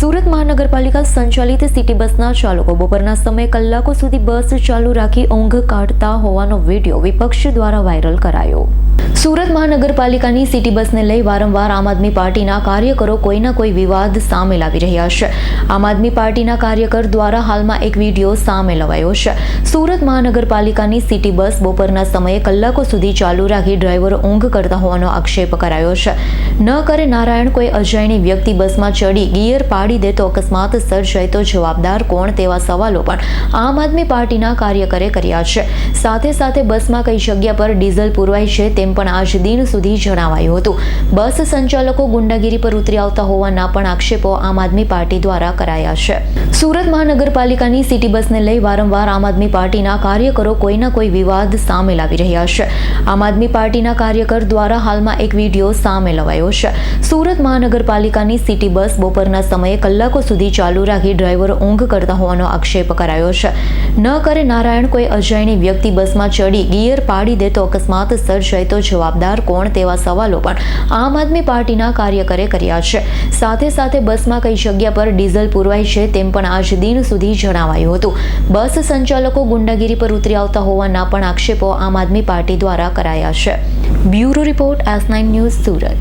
સુરત મહાનગરપાલિકા સંચાલિત સિટી બસના ચાલકો બપોરના સમયે કલાકો સુધી બસ ચાલુ રાખી ઊંઘ કાઢતા હોવાનો વીડિયો વિપક્ષ દ્વારા વાયરલ કરાયો. સુરત મહાનગરપાલિકાની સિટી બસને લઈ વારંવાર આમ આદમી પાર્ટીના કાર્યકરો કોઈના કોઈ વિવાદ સામે લાવી રહ્યા છે. આમ આદમી પાર્ટીના કાર્યકર દ્વારા હાલમાં એક વીડિયો સામે લવાયો છે. સુરત મહાનગરપાલિકાની સિટી બસ બપોરના સમયે કલાકો સુધી ચાલુ રાખી ડ્રાઈવરો ઊંઘ કરતા હોવાનો આક્ષેપ કરાયો છે. ન કરે નારાયણ કોઈ અજાયણી વ્યક્તિ બસમાં ચડી ગિયર પાડી દે તો અકસ્માત સર્જાય તો જવાબદાર કોણ તેવા સવાલો પણ આમ આદમી પાર્ટીના કાર્યકરે કર્યા છે. સાથે સાથે બસમાં કઈ જગ્યા પર ડીઝલ પુરવાય છે તેમ પણ આજ દિન સુધી જણાવાયું હતું. બસ સંચાલકો ગુંડાગીરી પર ઉતરી આવતા હોવાના પણ આક્ષેપો આમ આદમી પાર્ટી દ્વારા કરાયા છે. સુરત મહાનગરપાલિકાની સિટી બસને લઈ વારંવાર આમ આદમી પાર્ટીના કાર્યકરો કોઈના કોઈ વિવાદ સામે લાવી રહ્યા છે. આમ આદમી પાર્ટીના કાર્યકર દ્વારા હાલમાં એક વીડિયો સામે લવાયો છે. સુરત મહાનગરપાલિકાની સિટી બસ બપોરના સમયે કલાકો સુધી ચાલુ રાખી ડ્રાઈવરો ઊંઘ કરતા હોવાનો આક્ષેપ કરાયો છે. ન કરે નારાયણ કોઈ અજાણી વ્યક્તિ બસમાં ચડી ગિયર પાડી દે તો અકસ્માત સર્જાય તો જવાબદાર કોણ તેવા સવાલો પણ આમ આદમી પાર્ટીના કાર્યકરે કર્યા છે. સાથે સાથે બસમાં કઈ જગ્યા પર ડીઝલ પુરવાય છે તેમ પણ આજ દિન સુધી જણાવાયું હતું. બસ સંચાલકો ગુંડાગીરી પર ઉતરી આવતા હોવાના પણ આક્ષેપો આમ આદમી પાર્ટી દ્વારા કરાયા છે. Bureau report S nine news Surat.